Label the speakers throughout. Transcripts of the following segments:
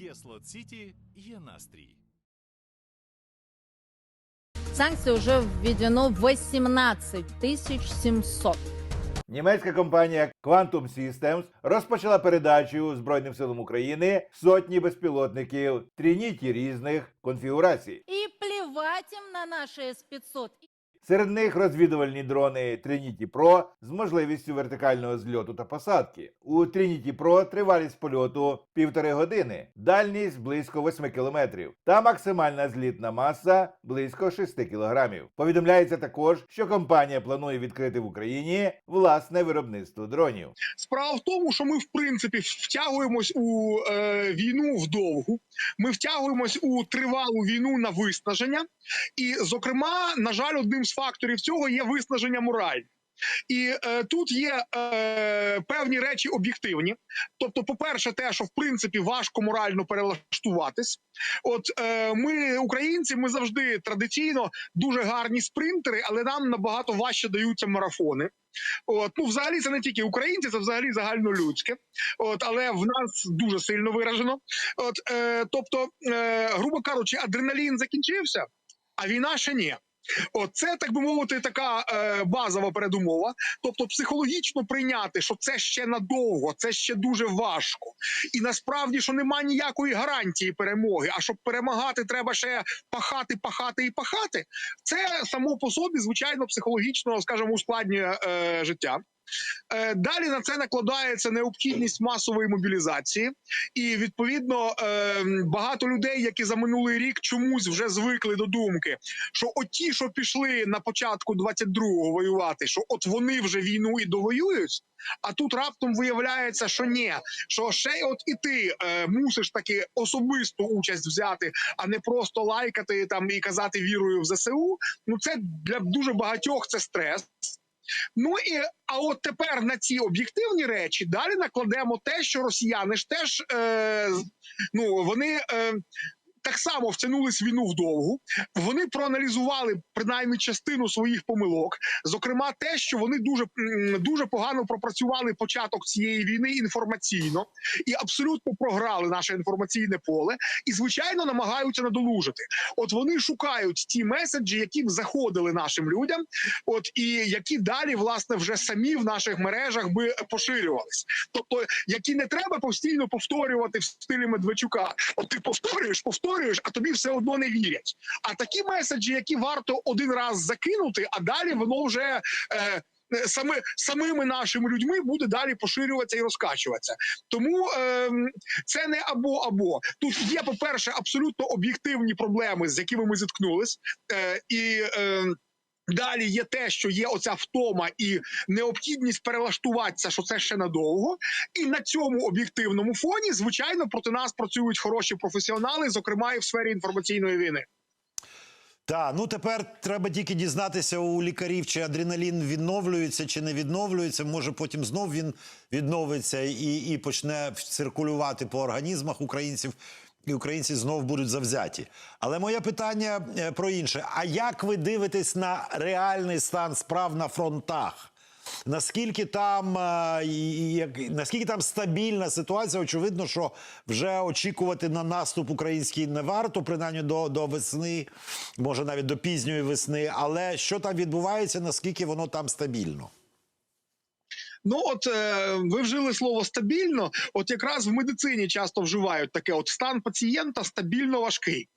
Speaker 1: Є Слот Сіті, є настрій.
Speaker 2: Санкций уже введено 18 700.
Speaker 3: Німецька компанія Quantum Systems розпочала передачу Збройним силам України сотні безпілотників Трініті різних конфігурацій.
Speaker 2: И плевать им на наши С-500.
Speaker 3: Серед них розвідувальні дрони Trinity Pro з можливістю вертикального зльоту та посадки. У Trinity Pro тривалість польоту півтори години, дальність близько 8 кілометрів та максимальна злітна маса близько 6 кілограмів. Повідомляється також, що компанія планує відкрити в Україні власне виробництво дронів.
Speaker 4: Справа в тому, що ми в принципі втягуємось у е, війну вдовгу. Ми втягуємось у тривалу війну на виснаження. І, зокрема, на жаль, одним з факторів цього є виснаження моралі. І е, тут є е, певні речі об'єктивні. Тобто, по-перше, те, що в принципі важко морально перелаштуватись. От е, ми, українці, ми завжди традиційно дуже гарні спринтери, але нам набагато важче даються марафони. От, ну, взагалі, це не тільки українці, це взагалі загальнолюдське. От, але в нас дуже сильно виражено. От, е, тобто, е, грубо кажучи, адреналін закінчився, а війна ще ні. От це так би мовити, така е, базова передумова. Тобто, психологічно прийняти, що це ще надовго, це ще дуже важко, і насправді що немає ніякої гарантії перемоги. А щоб перемагати, треба ще пахати, пахати і пахати. Це само по собі, звичайно, психологічно, скажімо, ускладнює е, життя. Е, Далі на це накладається необхідність масової мобілізації, і відповідно е, багато людей, які за минулий рік чомусь вже звикли до думки, що оті, що пішли на початку 22-го воювати, що от вони вже війну і довоюють. А тут раптом виявляється, що ні, що ще й от і ти е, мусиш таки особисту участь взяти, а не просто лайкати там і казати вірую в ЗСУ. Ну це для дуже багатьох це стрес. Ну і а от тепер на ці об'єктивні речі далі накладемо те, що росіяни ж теж е, ну вони. Е, так само втягнулись в війну вдовгу. Вони проаналізували принаймні частину своїх помилок. Зокрема, те, що вони дуже дуже погано пропрацювали початок цієї війни інформаційно і абсолютно програли наше інформаційне поле, і звичайно намагаються надолужити. От вони шукають ті меседжі, які б заходили нашим людям, от і які далі власне вже самі в наших мережах би поширювались. Тобто, які не треба постійно повторювати в стилі Медведчука. От ти повторюєш, повторюєш, а тобі все одно не вірять. А такі меседжі, які варто один раз закинути, а далі воно вже. Е, Саме самими нашими людьми буде далі поширюватися і розкачуватися. Тому е, це не або або тут є, по перше, абсолютно об'єктивні проблеми, з якими ми зіткнулись, е, і е, Далі є те, що є оця втома і необхідність перелаштуватися, що це ще надовго. І на цьому об'єктивному фоні, звичайно, проти нас працюють хороші професіонали, зокрема і в сфері інформаційної війни.
Speaker 5: Так, ну тепер треба тільки дізнатися у лікарів, чи адреналін відновлюється, чи не відновлюється. Може, потім знов він відновиться і, і почне циркулювати по організмах українців. І українці знов будуть завзяті. Але моє питання е, про інше: а як ви дивитесь на реальний стан справ на фронтах? Наскільки там е, наскільки там стабільна ситуація? Очевидно, що вже очікувати на наступ український не варто, принаймні до, до весни, може навіть до пізньої весни. Але що там відбувається, наскільки воно там стабільно?
Speaker 4: Ну, от е, ви вжили слово стабільно. От якраз в медицині часто вживають таке: от стан пацієнта стабільно важкий.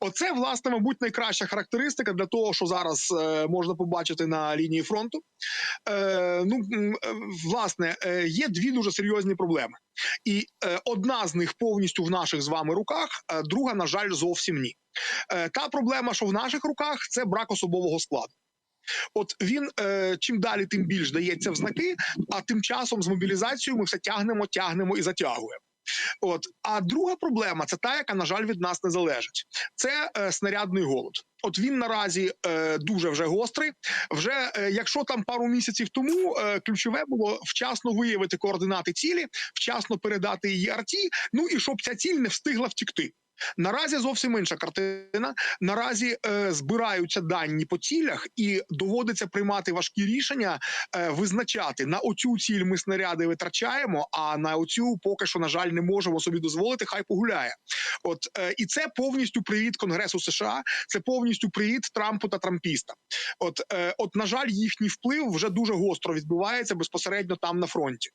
Speaker 4: Оце, власне, мабуть, найкраща характеристика для того, що зараз е, можна побачити на лінії фронту. Е, ну, е, власне, є дві дуже серйозні проблеми. І одна з них повністю в наших з вами руках, е, друга, на жаль, зовсім ні. Та проблема, що в наших руках, це брак особового складу. От він е, чим далі, тим більш дається в знаки, а тим часом з мобілізацією ми все тягнемо, тягнемо і затягуємо. От а друга проблема це та, яка на жаль від нас не залежить. Це е, снарядний голод. От він наразі е, дуже вже гострий. Вже е, якщо там пару місяців тому е, ключове було вчасно виявити координати цілі, вчасно передати її арті. Ну і щоб ця ціль не встигла втікти. Наразі зовсім інша картина. Наразі е, збираються дані по цілях, і доводиться приймати важкі рішення, е, визначати на оцю ціль ми снаряди витрачаємо, а на оцю поки що, на жаль, не можемо собі дозволити. Хай погуляє. От е, і це повністю привіт Конгресу США. Це повністю привіт Трампу та Трампіста. От, е, от, на жаль, їхній вплив вже дуже гостро відбувається безпосередньо там на фронті.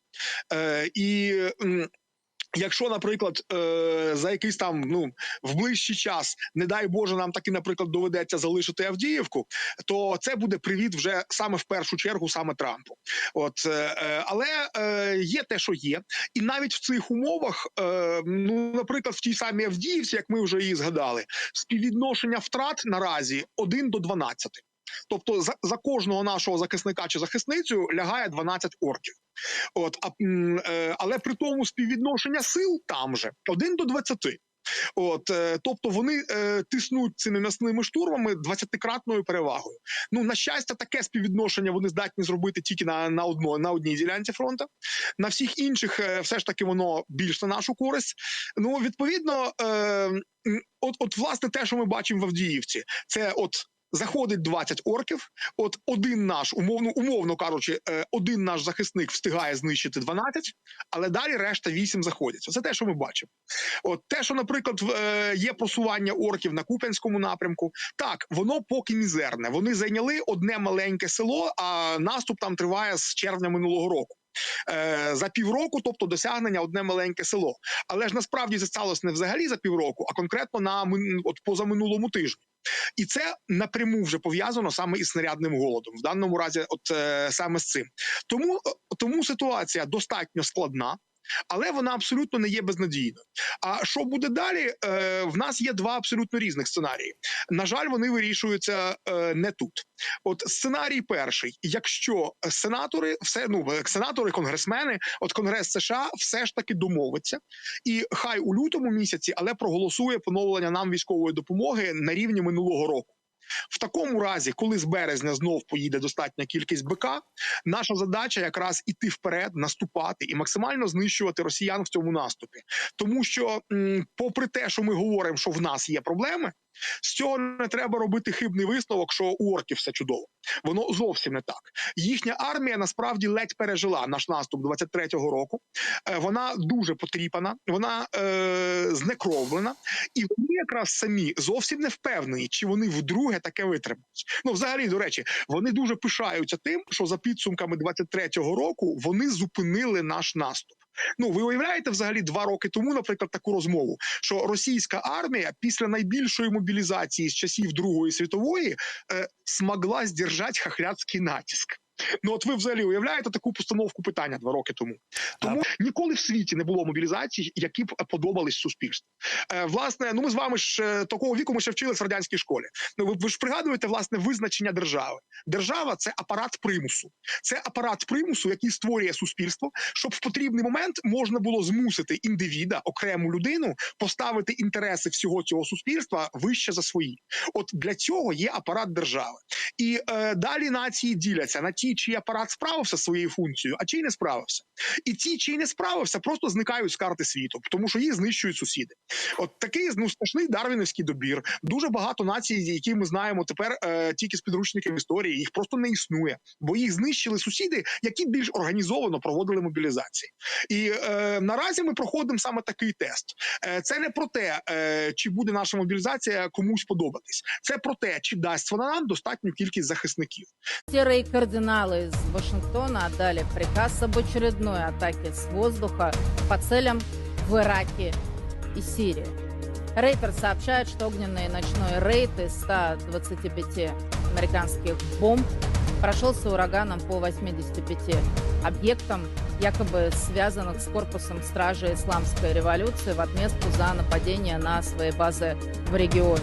Speaker 4: Е, і Якщо, наприклад, е, за якийсь там ну в ближчий час, не дай Боже, нам таки, наприклад, доведеться залишити Авдіївку, то це буде привіт вже саме в першу чергу, саме Трампу. От е, е, але є те, що є, і навіть в цих умовах, ну наприклад, в тій самій Авдіївці, як ми вже її згадали, співвідношення втрат наразі 1 до 12. Тобто за, за кожного нашого захисника чи захисницю лягає 12 орків. От, а, е, але при тому співвідношення сил там же 1 до 20. От, е, тобто вони е, тиснуть цими м'ясними штурмами 20-кратною перевагою. Ну на щастя, таке співвідношення вони здатні зробити тільки на, на одно на одній ділянці фронту. На всіх інших е, все ж таки воно більш на нашу користь. Ну відповідно, е, от, от власне те, що ми бачимо в Авдіївці, це от. Заходить 20 орків. От один наш, умовно, умовно кажучи, е, один наш захисник встигає знищити 12, але далі решта 8 заходять. Це те, що ми бачимо. От те, що, наприклад, е, є просування орків на Куп'янському напрямку, так воно поки мізерне. Вони зайняли одне маленьке село, а наступ там триває з червня минулого року. Е, за півроку, тобто досягнення одне маленьке село. Але ж насправді це сталося не взагалі за півроку, а конкретно на от позаминулому тижні. І це напряму вже пов'язано саме із снарядним голодом, в даному разі, от е, саме з цим. Тому, е, тому ситуація достатньо складна. Але вона абсолютно не є безнадійною. А що буде далі? Е, в нас є два абсолютно різних сценарії. На жаль, вони вирішуються е, не тут. От сценарій перший: якщо сенатори, все ну е, сенатори, конгресмени, от Конгрес США все ж таки домовиться, і хай у лютому місяці, але проголосує поновлення нам військової допомоги на рівні минулого року. В такому разі, коли з березня знов поїде достатня кількість БК, наша задача якраз іти вперед, наступати і максимально знищувати росіян в цьому наступі. Тому що, попри те, що ми говоримо, що в нас є проблеми, з цього не треба робити хибний висновок, що у орків все чудово. Воно зовсім не так. Їхня армія насправді ледь пережила наш наступ 23-го року. Е, Вона дуже потріпана, вона е, знекровлена, і вони якраз самі зовсім не впевнені, чи вони вдруге таке витримають. Ну, взагалі, до речі, вони дуже пишаються тим, що за підсумками 23-го року вони зупинили наш наступ. Ну, ви уявляєте взагалі два роки тому, наприклад, таку розмову, що російська армія після найбільшої мобілізації з часів Другої світової е, смогла здержати хахляцький натиск. Ну, от ви взагалі уявляєте таку постановку питання два роки тому. Тому ніколи в світі не було мобілізацій, які б подобались суспільству. Е, власне, ну ми з вами ж е, такого віку ми ще вчились в радянській школі. Ну ви, ви ж пригадуєте власне визначення держави. Держава це апарат примусу. Це апарат примусу, який створює суспільство, щоб в потрібний момент можна було змусити індивіда, окрему людину, поставити інтереси всього цього суспільства вище за свої. От для цього є апарат держави. І е, далі нації діляться на ті, чий апарат справився зі своєю функцією, а чий не справився. І ті, чий не справився, просто зникають з карти світу, тому що їх знищують сусіди. От такий ну страшний дарвінівський добір. Дуже багато націй, які ми знаємо тепер е, тільки з підручників історії, їх просто не існує, бо їх знищили сусіди, які більш організовано проводили мобілізації. І е, наразі ми проходимо саме такий тест. Е, це не про те, е, чи буде наша мобілізація комусь подобатись. Це про те, чи дасть вона нам достатню кількість захисників.
Speaker 2: Серые кардиналы из Вашингтона отдали приказ об очередной атаке с воздуха по целям в Ираке и Сирии. Рейтер сообщает, что огненный ночной рейд из 125 американских бомб прошелся ураганом по 85 объектам, якобы связанных с корпусом стражи исламской революции в отместку за нападение на свои базы в регионе.